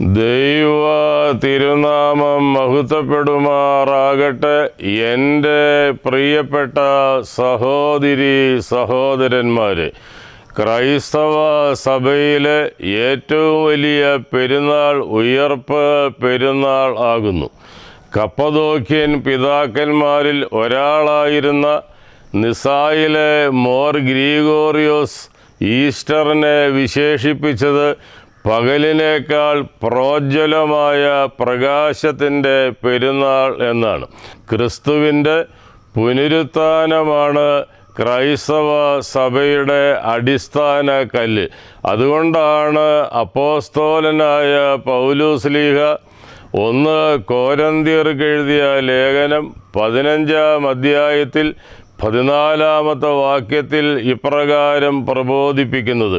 ദൈവ തിരുനാമം മഹത്വപ്പെടുമാറാകട്ടെ. എന്റെ പ്രിയപ്പെട്ട സഹോദരി സഹോദരന്മാരെ ക്രൈസ്തവ സഭയിലെ ഏറ്റവും വലിയ പെരുന്നാൾ ഉയർപ്പ് പെരുന്നാൾ ആകുന്നു. കപ്പദോക്യൻ പിതാക്കന്മാരിൽ ഒരാളായിരുന്ന നിസായിലെ മോർ ഗ്രീഗോറിയോസ് ഈസ്റ്ററിനെ വിശേഷിപ്പിച്ചത് പകലിനേക്കാൾ പ്രോജ്വലമായ പ്രകാശത്തിന്റെ പെരുന്നാൾ എന്നാണ്. ക്രിസ്തുവിന്റെ പുനരുത്ഥാനമാണ് ക്രൈസ്തവ സഭയുടെ അടിസ്ഥാന കല്ല്. അതുകൊണ്ടാണ് അപ്പോസ്തോലനായ പൗലൂസ്ലീഹ ഒന്ന് കോരന്തിയർക്ക് എഴുതിയ ലേഖനം പതിനഞ്ചാം അധ്യായത്തിൽ പതിനാലാമത്തെ വാക്യത്തിൽ ഇപ്രകാരം പ്രബോധിപ്പിക്കുന്നത്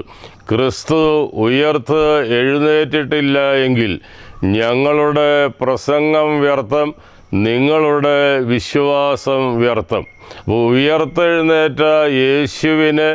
ക്രിസ്തു ഉയർത്ത് എഴുന്നേറ്റിട്ടില്ല എങ്കിൽ ഞങ്ങളുടെ പ്രസംഗം വ്യർത്ഥം നിങ്ങളുടെ വിശ്വാസം വ്യർത്ഥം. അപ്പോൾ ഉയർത്തെഴുന്നേറ്റ യേശുവിനെ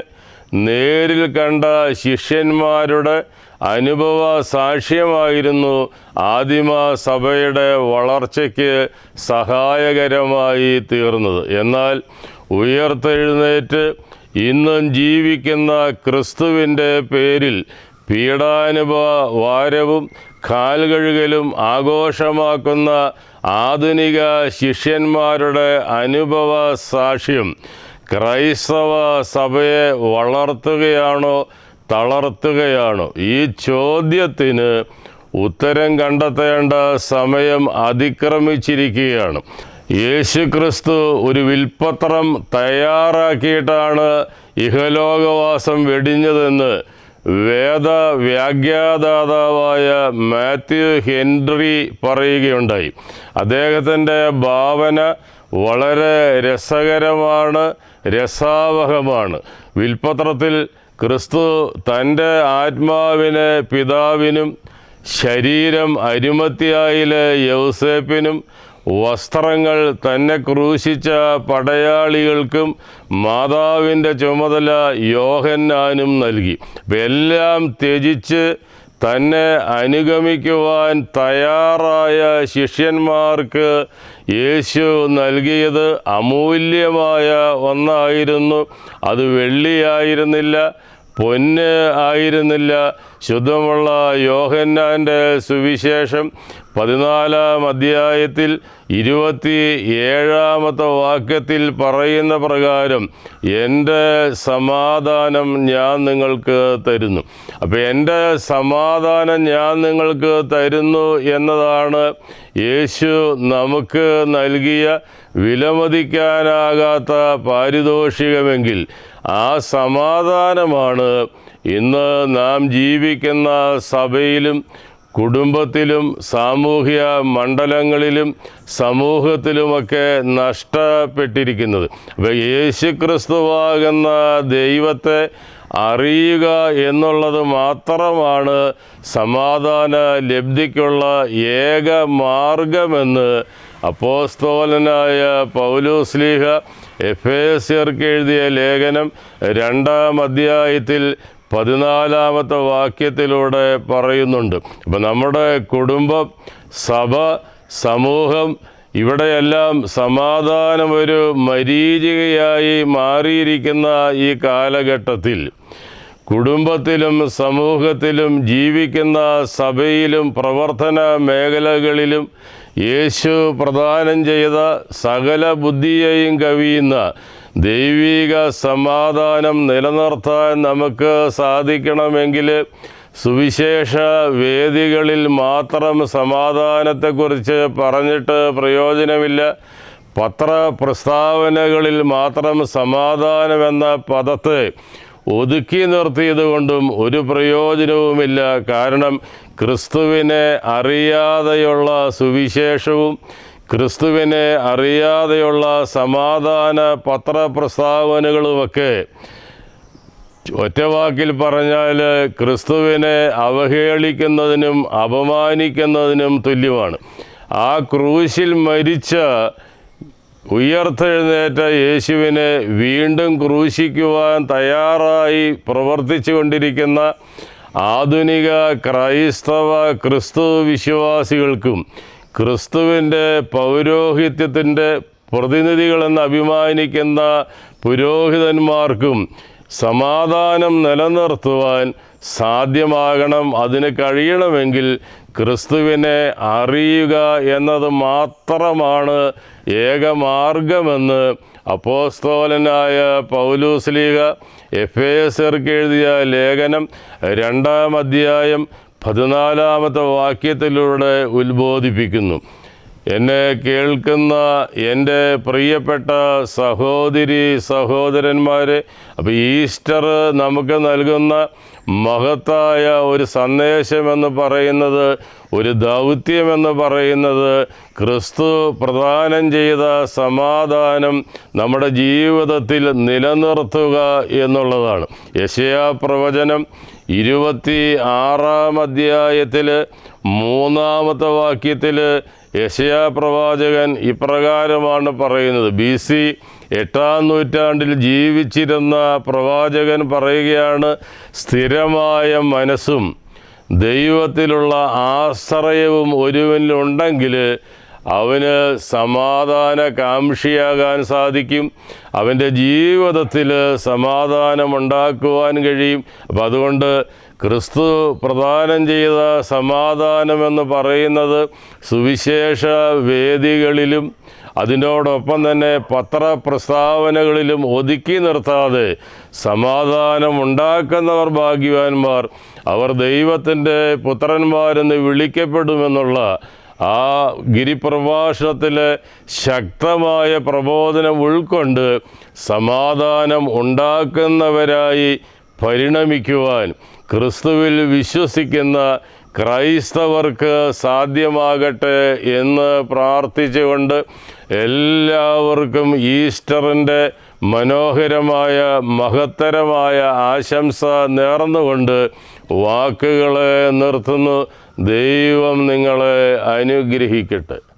നേരിൽ കണ്ട ശിഷ്യന്മാരുടെ അനുഭവ സാക്ഷ്യമായിരുന്നു ആദിമ സഭയുടെ വളർച്ചയ്ക്ക് സഹായകരമായി തീർന്നത്. എന്നാൽ ഉയർത്തെഴുന്നേറ്റ് ഇന്നും ജീവിക്കുന്ന ക്രിസ്തുവിന്റെ പേരിൽ പീഡാനുഭവ വാരവും കാൽകഴുകലും ആഘോഷമാക്കുന്ന ആധുനിക ശിഷ്യന്മാരുടെ അനുഭവ സാക്ഷ്യം ക്രൈസ്തവ സഭയെ വളർത്തുകയാണോ തളർത്തുകയാണോ? ഈ ചോദ്യത്തിന് ഉത്തരം കണ്ടെത്തേണ്ട സമയം അതിക്രമിച്ചിരിക്കുകയാണ്. യേശു ക്രിസ്തു ഒരു വിൽപ്പത്രം തയ്യാറാക്കിയിട്ടാണ് ഇഹലോകവാസം വെടിഞ്ഞതെന്ന് വേദ വ്യാഖ്യാതാതാവായ മാത്യു ഹെൻറി പറയുകയുണ്ടായി. അദ്ദേഹത്തിന്റെ ഭാവന വളരെ രസകരമാണ് രസാവഹമാണ്. വിൽപ്പത്രത്തിൽ ക്രിസ്തു തന്റെ ആത്മാവിനെ പിതാവിനും ശരീരം അരുമത്തിയായിലെ യൗസേപ്പിനും വസ്ത്രങ്ങൾ തന്നെ ക്രൂശിച്ച പടയാളികൾക്കും മാതാവിന്റെ ചുമതല യോഹന്നാനും നൽകി. എല്ലാം ത്യജിച്ച് തന്നെ അനുഗമിക്കുവാൻ തയ്യാറായ ശിഷ്യന്മാർക്ക് യേശു നൽകിയത് അമൂല്യമായ ഒന്നായിരുന്നു. അത് വെള്ളിയായിരുന്നില്ല. പൊന്ന് ആയിരുന്നില്ല. ശുദ്ധമുള്ള യോഹന്നാന്റെ സുവിശേഷം പതിനാലാം അധ്യായത്തിൽ ഇരുപത്തി ഏഴാമത്തെ വാക്യത്തിൽ പറയുന്ന പ്രകാരം എന്റെ സമാധാനം ഞാൻ നിങ്ങൾക്ക് തരുന്നു. അപ്പോൾ എന്റെ സമാധാനം ഞാൻ നിങ്ങൾക്ക് തരുന്നു എന്നതാണ് യേശു നമുക്ക് നൽകിയ വിലമതിക്കാനാകാത്ത പാരിതോഷികമെങ്കിൽ ആ സമാധാനമാണ്. ഇന്ന് നാം ജീവിക്കുന്ന സഭയിലും കുടുംബത്തിലും സാമൂഹ്യ മണ്ഡലങ്ങളിലും സമൂഹത്തിലുമൊക്കെ നഷ്ടപ്പെട്ടിരിക്കുന്നത്. അപ്പോൾ യേശുക്രിസ്തുവാകുന്ന ദൈവത്തെ അറിയുക എന്നുള്ളത് മാത്രമാണ് സമാധാന ലബ്ധിക്കുള്ള ഏക മാർഗമെന്ന് അപ്പോസ്തോലനായ പൗലോസ്ലീഹ എഫ് എസ്യർക്ക് എഴുതിയ ലേഖനം രണ്ടാം അധ്യായത്തിൽ പതിനാലാമത്തെ വാക്യത്തിലൂടെ പറയുന്നുണ്ട്. അപ്പം നമ്മുടെ കുടുംബം സഭ സമൂഹം ഇവിടെയെല്ലാം സമാധാനം ഒരു മരീചികയായി മാറിയിരിക്കുന്ന ഈ കാലഘട്ടത്തിൽ കുടുംബത്തിലും സമൂഹത്തിലും ജീവിക്കുന്ന സഭയിലും പ്രവർത്തന മേഖലകളിലും യേശു പ്രദാനം ചെയ്ത സകല ബുദ്ധിയെയും കവിയുന്ന ദൈവിക സമാധാനം നിലനിർത്താൻ നമുക്ക് സാധിക്കണമെങ്കിൽ സുവിശേഷ വേദികളിൽ മാത്രം സമാധാനത്തെക്കുറിച്ച് പറഞ്ഞിട്ട് പ്രയോജനമില്ല. പത്ര പ്രസ്താവനകളിൽ മാത്രം സമാധാനമെന്ന പദത്തെ ഒതുക്കി നിർത്തിയത് കൊണ്ടും ഒരു പ്രയോജനവുമില്ല. കാരണം ക്രിസ്തുവിനെ അറിയാതെയുള്ള സുവിശേഷവും ക്രിസ്തുവിനെ അറിയാതെയുള്ള സമാധാന പത്രപ്രസ്താവനകളുമൊക്കെ ഒറ്റവാക്കിൽ പറഞ്ഞാൽ ക്രിസ്തുവിനെ അവഹേളിക്കുന്നതിനും അപമാനിക്കുന്നതിനും തുല്യമാണ്. ആ ക്രൂശിൽ മരിച്ച ഉയർത്തെഴുന്നേറ്റ യേശുവിനെ വീണ്ടും ക്രൂശിക്കുവാൻ തയ്യാറായി പ്രവർത്തിച്ചു കൊണ്ടിരിക്കുന്ന ആധുനിക ക്രൈസ്തവ ക്രിസ്തു വിശ്വാസികൾക്കും ക്രിസ്തുവിന്റെ പൗരോഹിത്യത്തിന്റെ പ്രതിനിധികളെന്ന് അഭിമാനിക്കുന്ന പുരോഹിതന്മാർക്കും സമാധാനം നിലനിർത്തുവാൻ സാധ്യമാകണം. അതിന് കഴിയണമെങ്കിൽ ക്രിസ്തുവിനെ അറിയുക എന്നത് മാത്രമാണ് ഏകമാർഗമെന്ന് അപ്പോസ്തോലനായ പൗലൂസ്ലീഗ എഫ് എസർക്ക് എഴുതിയ ലേഖനം രണ്ടാം അധ്യായം പതിനാലാമത്തെ വാക്യത്തിലൂടെ ഉത്ബോധിപ്പിക്കുന്നു. എന്നെ കേൾക്കുന്ന എന്റെ പ്രിയപ്പെട്ട സഹോദരി സഹോദരന്മാരെ അപ്പോൾ ഈസ്റ്റർ നമുക്ക് നൽകുന്ന മഹത്തായ ഒരു സന്ദേശമെന്ന് പറയുന്നത് ഒരു ദൗത്യമെന്ന് പറയുന്നത് ക്രിസ്തു പ്രദാനം ചെയ്ത സമാധാനം നമ്മുടെ ജീവിതത്തിൽ നിലനിർത്തുക എന്നുള്ളതാണ്. യശയാ പ്രവചനം ഇരുപത്തി ആറാം അധ്യായത്തിൽ മൂന്നാമത്തെ വാക്യത്തിൽ യശയാ പ്രവാചകൻ ഇപ്രകാരമാണ് പറയുന്നത്. ബി സി എട്ടാം നൂറ്റാണ്ടിൽ ജീവിച്ചിരുന്ന പ്രവാചകൻ പറയുകയാണ് സ്ഥിരമായ മനസ്സും ദൈവത്തിലുള്ള ആശ്രയവും ഒരുവനിലുണ്ടെങ്കിൽ അവന് സമാധാന കാംക്ഷിയാകാൻ സാധിക്കും. അവന്റെ ജീവിതത്തിൽ സമാധാനമുണ്ടാക്കുവാൻ കഴിയും. അപ്പം അതുകൊണ്ട് ക്രിസ്തു പ്രദാനം ചെയ്ത സമാധാനമെന്ന് പറയുന്നത് സുവിശേഷ വേദികളിലും അതിനോടൊപ്പം തന്നെ പത്രപ്രസ്താവനകളിലും ഒതുക്കി നിർത്താതെ സമാധാനം ഉണ്ടാക്കുന്നവർ ഭാഗ്യവാന്മാർ അവർ ദൈവത്തിന്റെ പുത്രന്മാരെന്ന് വിളിക്കപ്പെടുമെന്നുള്ള ആ ഗിരിപ്രഭാഷണത്തിലെ ശക്തമായ പ്രബോധനം ഉൾക്കൊണ്ട് സമാധാനം ഉണ്ടാക്കുന്നവരായി പരിണമിക്കുവാൻ ക്രിസ്തുവിൽ വിശ്വസിക്കുന്ന ക്രൈസ്തവർക്ക് സാധ്യമാകട്ടെ എന്ന് പ്രാർത്ഥിച്ചുകൊണ്ട് എല്ലാവർക്കും ഈസ്റ്ററിന്റെ മനോഹരമായ മഹത്തരമായ ആശംസ നേർന്നുകൊണ്ട് വാക്കുകളെ നിർത്തുന്നു. ദൈവം നിങ്ങളെ അനുഗ്രഹിക്കട്ടെ.